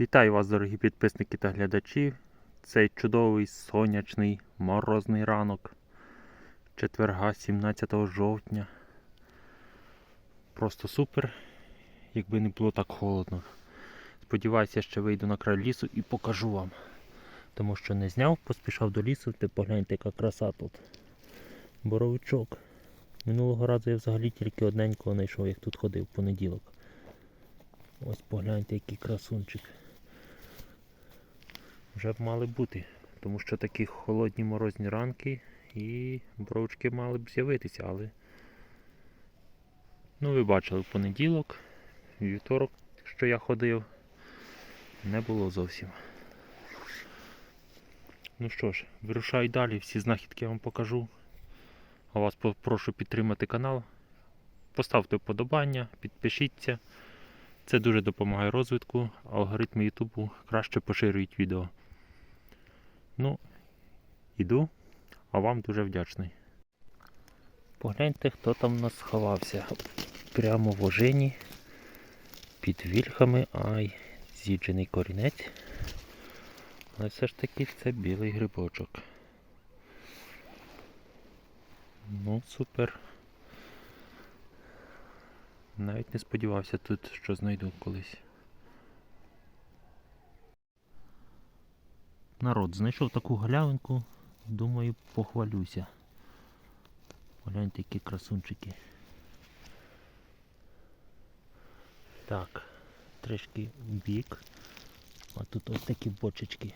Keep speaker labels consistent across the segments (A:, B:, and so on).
A: Вітаю вас, дорогі підписники та глядачі. Цей чудовий сонячний морозний ранок четверга 17 жовтня. Просто супер, якби не було так холодно. Сподіваюся, ще вийду на край лісу і покажу вам. Тому що не зняв, поспішав до лісу, ти погляньте, яка краса тут. Боровичок. Минулого разу я взагалі тільки одненького знайшов, як тут ходив в понеділок. Ось погляньте, який красунчик. Вже б мали бути, тому що такі холодні морозні ранки і бровчки мали б з'явитися, але ну ви бачили в понеділок, вівторок, що я ходив, не було зовсім. Ну що ж, вирушаю далі, всі знахідки я вам покажу. А вас попрошу підтримати канал. Поставте вподобання, підпишіться. Це дуже допомагає розвитку, алгоритми Ютубу краще поширюють відео. Ну, іду, а вам дуже вдячний. Погляньте, хто там у нас сховався. Прямо в ожині, під вільхами, ай, з'їджений корінець. Але все ж таки це білий грибочок. Ну, супер. Навіть не сподівався тут, що знайду колись. Народ, знайшов таку галявинку, думаю, похвалюся. Погляньте, які красунчики. Так, трішки в бік. А тут ось такі бочечки.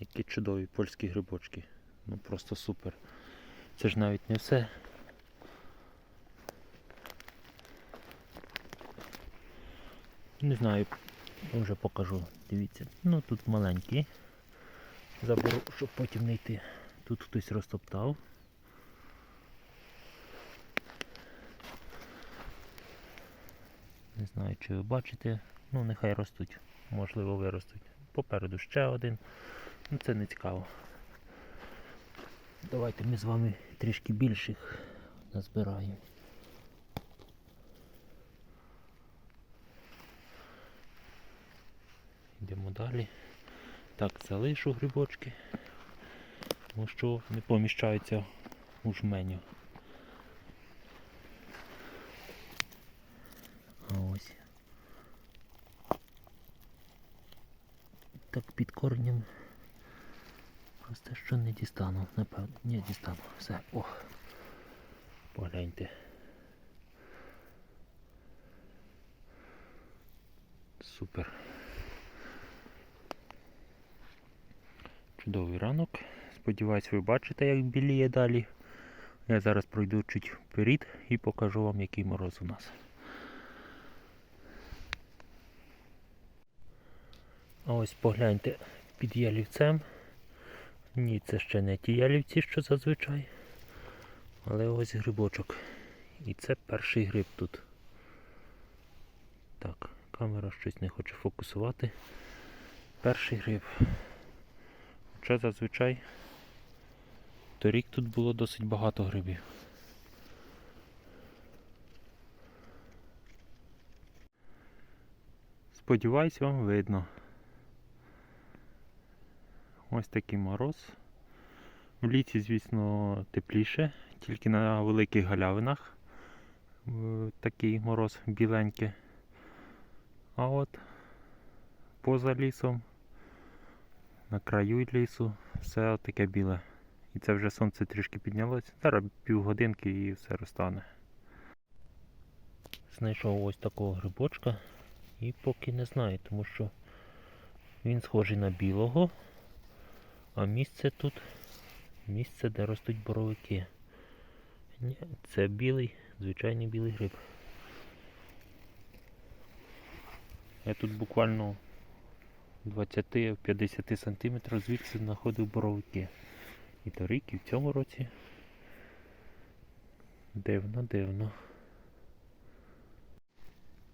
A: Які чудові польські грибочки. Ну просто супер. Це ж навіть не все. Не знаю, вже покажу. Дивіться. Ну тут маленькі. Заберу, щоб потім не йти. Тут хтось розтоптав. Не знаю, чи ви бачите. Ну нехай ростуть. Можливо виростуть. Попереду ще один. Ну це не цікаво. Давайте ми з вами трішки більших назбираємо. Йдемо далі. Так, залишу грибочки, тому що не поміщаються у жменю. А ось. Так під коренем Просто що не дістану, напевно. Ні, дістану. Все. О. Погляньте. Супер. Чудовий ранок. Сподіваюсь, ви бачите, як біліє далі. Я зараз пройду чуть вперед і покажу вам, який мороз у нас. Ось погляньте під ялівцем. Ні, це ще не ті ялівці, що зазвичай. Але ось грибочок. І це перший гриб тут. Так, камера щось не хоче фокусувати. Перший гриб. Хоча зазвичай торік тут було досить багато грибів. Сподіваюсь, вам видно. Ось такий мороз. В літі, звісно, тепліше, тільки на великих галявинах е, такий мороз біленький. А от поза лісом, на краю лісу, все таке біле. І це вже сонце трішки піднялося. Зараз півгодинки і все розтане. Знайшов ось такого грибочка і поки не знаю, тому що він схожий на білого. А місце тут місце, де ростуть боровики. Ні, це білий, звичайний білий гриб. Я тут буквально 20-50 см звідси знаходив боровики. І торік, і в цьому році. Дивно, дивно.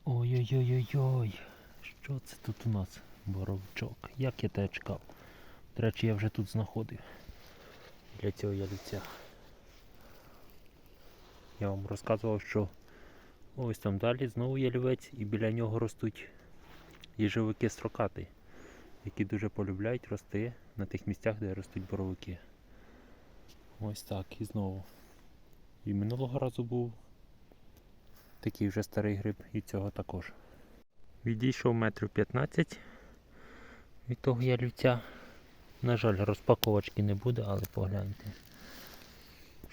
A: Ой-ой-ой-ой-ой! Що це тут у нас? Боровичок. Як я тебе чекав? До речі, я вже тут знаходив для цього ялівця. Я вам розказував, що Ось там далі знову ялівець і біля нього ростуть їжовики строкати, які дуже полюбляють рости на тих місцях, де ростуть боровики. Ось так і знову. І минулого разу був такий вже старий гриб, і цього також. Відійшов метрів 15 від того ялівця. На жаль, розпаковочки не буде, але погляньте.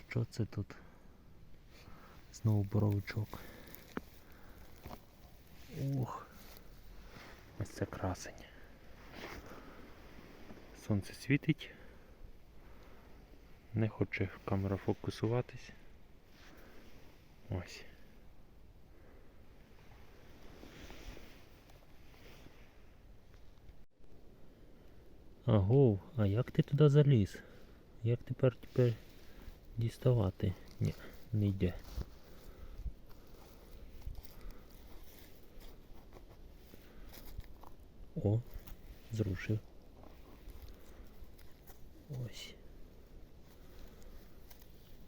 A: Що це тут? Знову боровичок. Ух. Ось це красень. Сонце світить. Не хоче камера фокусуватись. Ось. Агов, а як ти туди заліз? Як тепер тепер діставати? Ні, не йде. О, зрушив. Ось.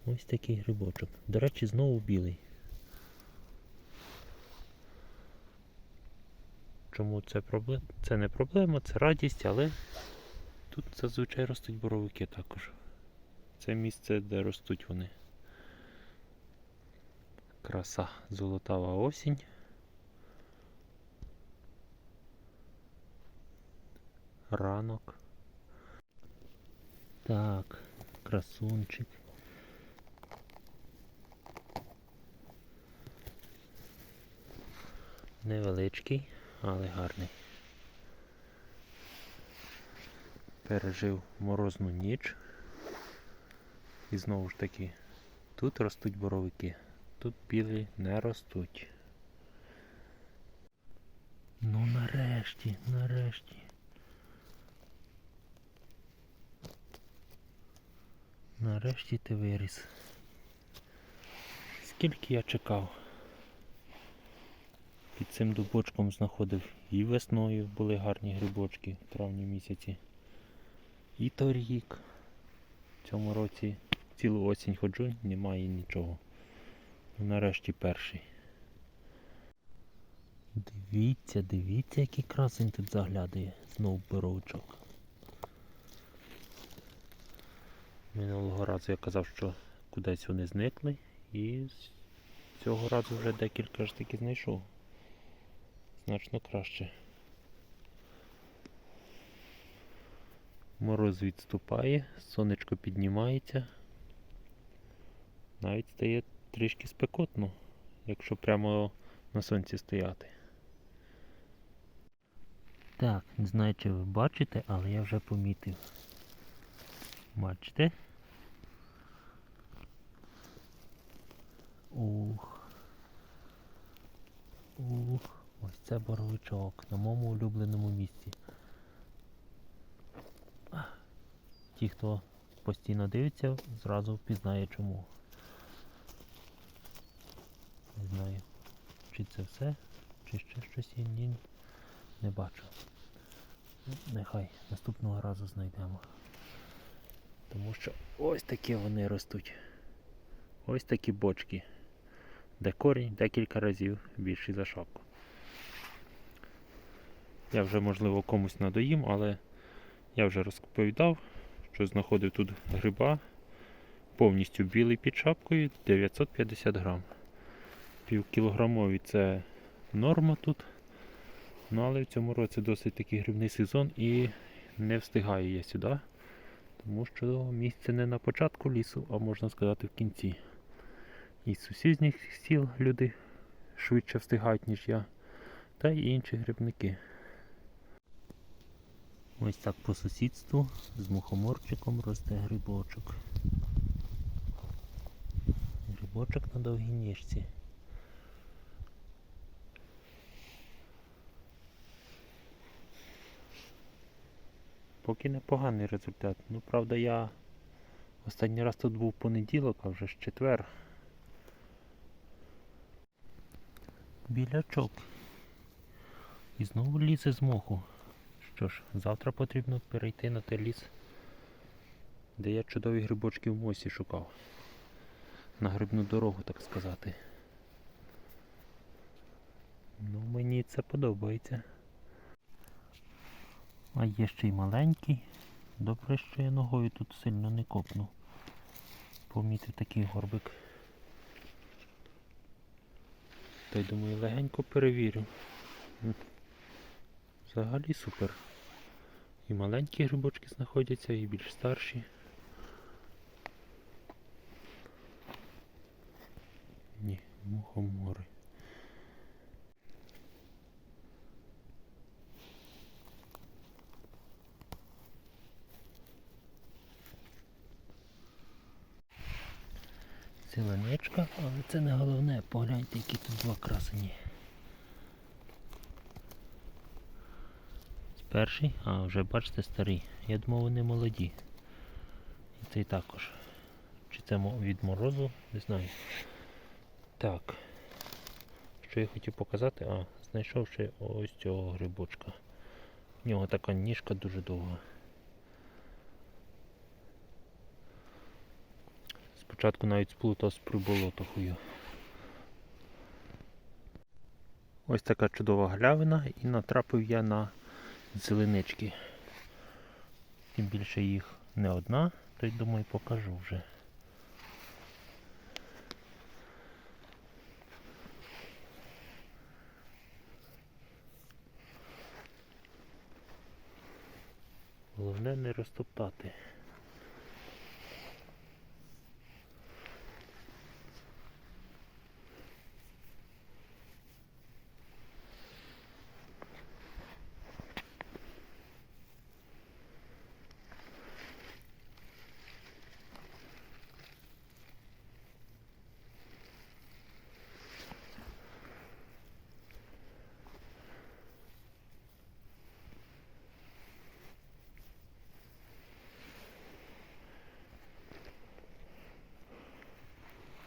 A: Ось такий грибочок. До речі, знову білий. Чому це проблема? Це не проблема, це радість, але тут зазвичай ростуть боровики також. Це місце, де ростуть вони. Краса золотава осінь. Ранок. Так, красунчик. Невеличкий, але гарний. Пережив морозну ніч. І знову ж таки, тут ростуть боровики, тут білі не ростуть. Ну нарешті, нарешті. Нарешті ти виріс. Скільки я чекав? Під цим дубочком знаходив і весною були гарні грибочки в травні місяці. І торік. В цьому році цілу осінь ходжу, немає нічого. Ну, Нарешті перший. Дивіться, дивіться, який красень тут заглядає. Знов боровичок. Минулого разу я казав, що кудись вони зникли і цього разу вже декілька ж таки знайшов. Значно краще. Мороз відступає, сонечко піднімається. Навіть стає трішки спекотно, якщо прямо на сонці стояти. Так, не знаю, чи ви бачите, але я вже помітив. Бачите? Ух. Ух. Ось це боровичок на моєму улюбленому місці. Ті, хто постійно дивиться, зразу впізнає чому. Не знаю, чи це все, чи ще щось є, ні, не бачу. Нехай наступного разу знайдемо. Тому що ось такі вони ростуть. Ось такі бочки, де корінь декілька разів більший за шапку. Я вже, можливо, комусь надоїм, але я вже розповідав, що знаходив тут гриба повністю білий під шапкою 950 грам. Півкілограмові це норма тут. Ну, але в цьому році досить такий грибний сезон і не встигаю я сюди, тому що місце не на початку лісу, а можна сказати в кінці. І з сусідніх сіл люди швидше встигають, ніж я, та й інші грибники. Ось так по сусідству з мухоморчиком росте грибочок. Грибочок на довгій ніжці. Поки непоганий результат. Ну, правда, я останній раз тут був понеділок, а вже ж четвер. Білячок. І знову лізе з моху. Що ж, завтра потрібно перейти на той ліс, де я чудові грибочки в мосі шукав. На грибну дорогу, так сказати. Мені це подобається. А є ще й маленький. Добре, що я ногою тут сильно не копнув. Помітив такий горбик. Та й думаю, легенько перевірю. Взагалі супер. І маленькі грибочки знаходяться, і більш старші. Ні, мухомори. Зеленичка, але це не головне. Погляньте, які тут два красені. Перший, а вже бачите старий. Я думав вони молоді. І цей також. Чи це від морозу? Не знаю. Так. Що я хотів показати? А, знайшов ще ось цього грибочка. В нього така ніжка дуже довга. Спочатку навіть сплутав з приболотохою. Ось така чудова галявина і натрапив я на зеленички. Тим більше їх не одна, то й думаю покажу вже. Головне не розтоптати.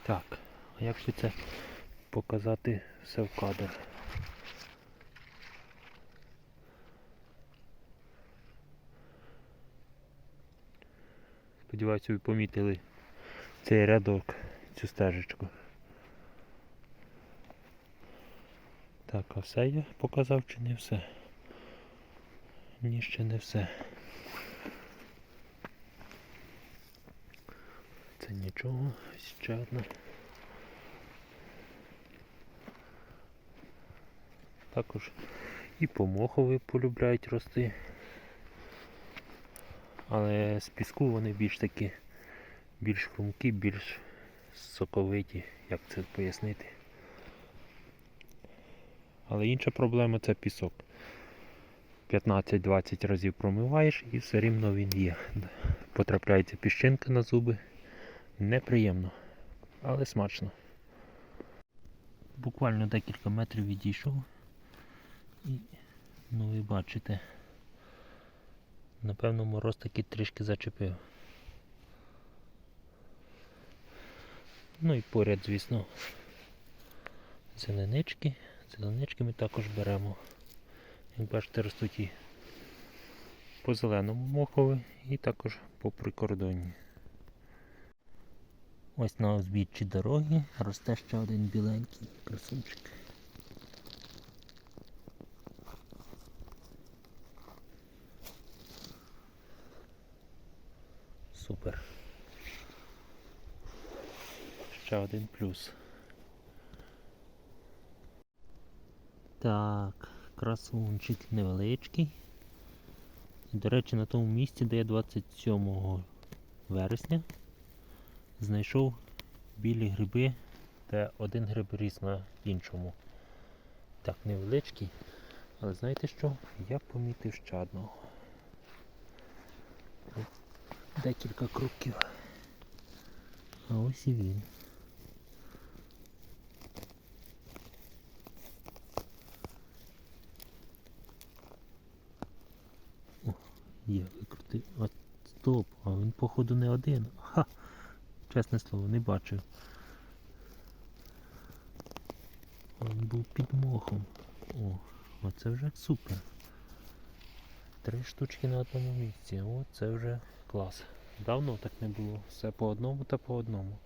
A: Так, як би це показати все в кадр? Сподіваюся, ви помітили цей рядок, цю стежечку. Так, а все я показав чи не все? Ні, ще не все. Це нічого, ще одна. Також і помохови полюбляють рости. Але з піску вони більш такі, більш хрумкі, більш соковиті, як це пояснити. Але інша проблема це пісок. 15-20 разів промиваєш і все рівно він є. Потрапляється піщинка на зуби. Неприємно, але смачно. Буквально декілька метрів відійшов і ну ви бачите. Напевно мороз таки трішки зачепив. Ну і поряд, звісно, зеленички. Зеленички ми також беремо. Як бачите, ростуть і по зеленому мохові і також по прикордонні. Ось на узбіччі дороги росте ще один біленький красунчик. Супер. Ще один плюс. Так, красунчик невеличкий. До речі, на тому місці, де я 27 вересня знайшов білі гриби, де один гриб ріс на іншому. Так, невеличкий. Але знаєте що? Я помітив ще одного. Декілька кроків. А ось і він. О, є, викрутив. А стоп, а він походу не один. Чесне слово, не бачив. Він був під мохом. О, оце вже супер. Три штучки на одному місці. О, це вже клас. Давно так не було. Все по одному та по одному.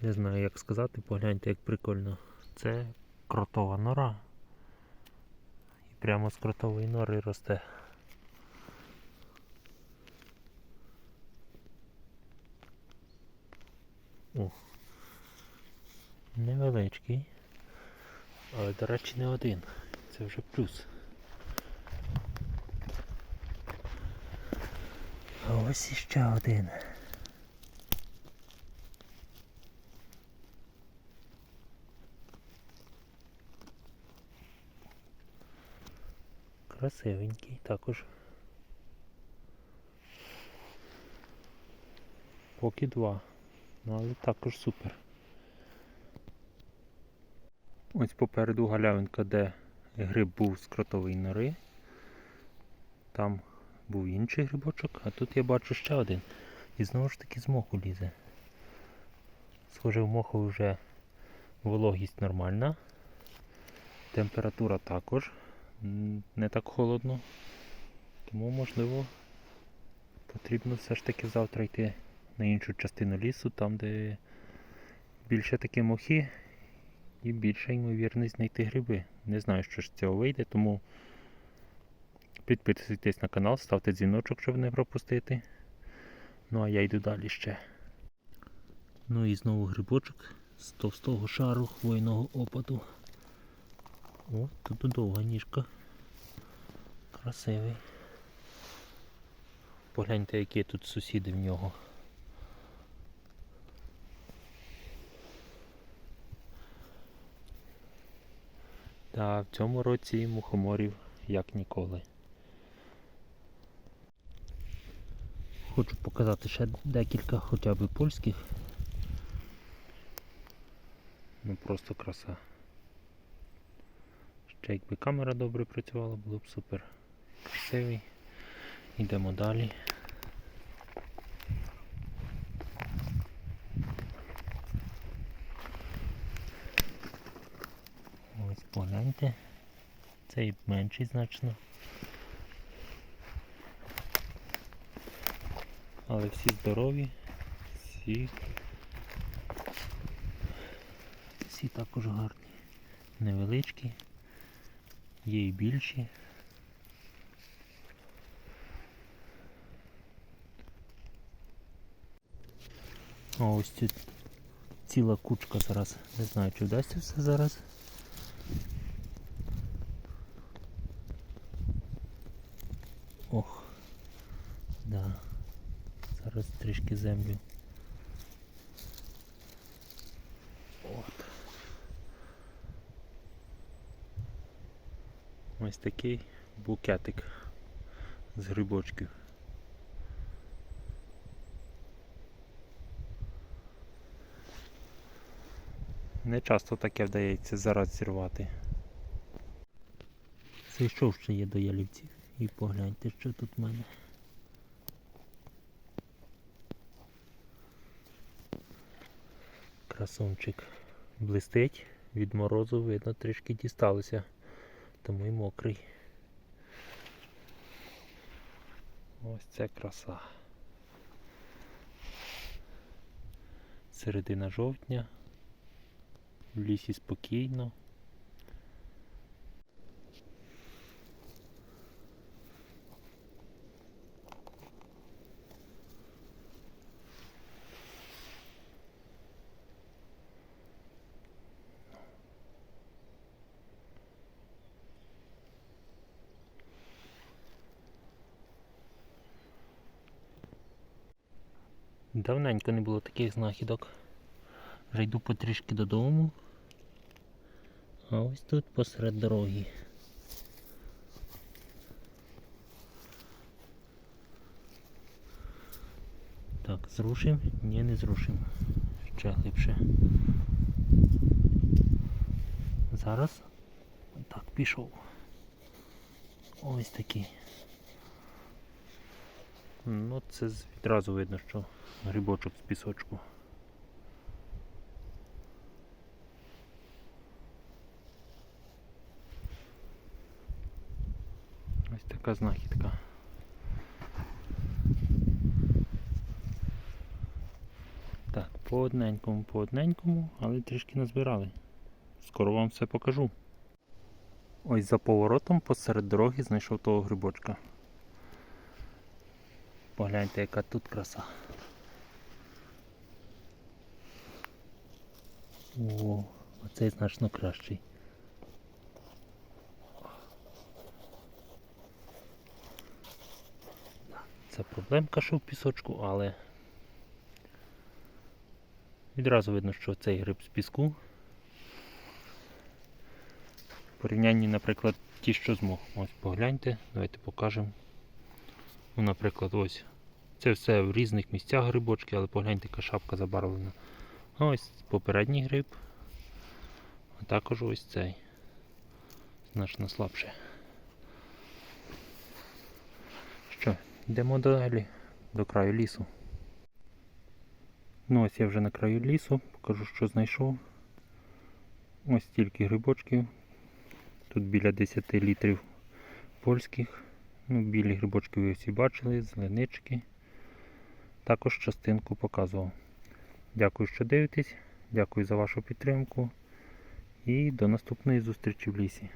A: Не знаю як сказати, погляньте як прикольно. Це кротова нора. І прямо з кротової нори росте. О. Невеличкий. Але, до речі, не один. Це вже плюс. А ось іще один. Красивенький також. Поки два. Ну але також супер. Ось попереду галявинка, де гриб був з кротової нори. Там був інший грибочок, а тут я бачу ще один. І знову ж таки з моху лізе. Схоже, в моху вже вологість нормальна. Температура також не так холодно. Тому можливо потрібно все ж таки завтра йти на іншу частину лісу, там де більше такі мохи і більша ймовірність знайти гриби. Не знаю, що ж з цього вийде, тому підписуйтесь на канал, ставте дзвіночок, щоб не пропустити. Ну а я йду далі ще. Ну і знову грибочок з товстого шару хвойного опаду. О, тут довга ніжка. Красивий. Погляньте, які тут сусіди в нього. Та в цьому році мухоморів як ніколи. Хочу показати ще декілька хоча б польських. Ну просто краса. Ще якби камера добре працювала, було б супер. Красивий. Йдемо далі. Ось погляньте. Цей менший значно. Але всі здорові, всі, всі також гарні. Невеличкі, є і більші. Ось тут ціла кучка зараз. Не знаю, чи вдасться все зараз. Ох, да. Зараз трішки землю. От. Ось такий букетик з грибочків. Не часто таке вдається зараз зірвати. Зайшов ще є до ялівців і погляньте, що тут в мене. Красунчик блистить, від морозу видно трішки дісталося, тому й мокрий. Ось це краса. Середина жовтня. В лісі спокійно. Давненько не було таких знахідок. Вже йду потрішки додому. А ось тут посеред дороги. Так, зрушим? Ні, не зрушим. Ще глибше. Зараз так, пішов. Ось такий. Ну, це відразу видно, що грибочок з пісочку. Ось така знахідка. Так, По одненькому, по одненькому, але трішки назбирали. Скоро вам все покажу. Ось за поворотом посеред дороги знайшов того грибочка. Погляньте, яка тут краса. О, оцей значно кращий. Це проблемка, що в пісочку, але відразу видно, що цей гриб з піску. В порівнянні, наприклад, ті, що змог. Ось погляньте, давайте покажемо. Ну, наприклад, ось. Це все в різних місцях грибочки, але погляньте, яка шапка забарвлена. Ось попередній гриб. А також ось цей. Значно слабше. Що, йдемо далі до краю лісу. Ну ось я вже на краю лісу, покажу, що знайшов. Ось стільки грибочків. Тут біля 10 літрів польських. Ну, білі грибочки ви всі бачили, зеленички. Також частинку показував. Дякую, що дивитесь. Дякую за вашу підтримку. І до наступної зустрічі в лісі.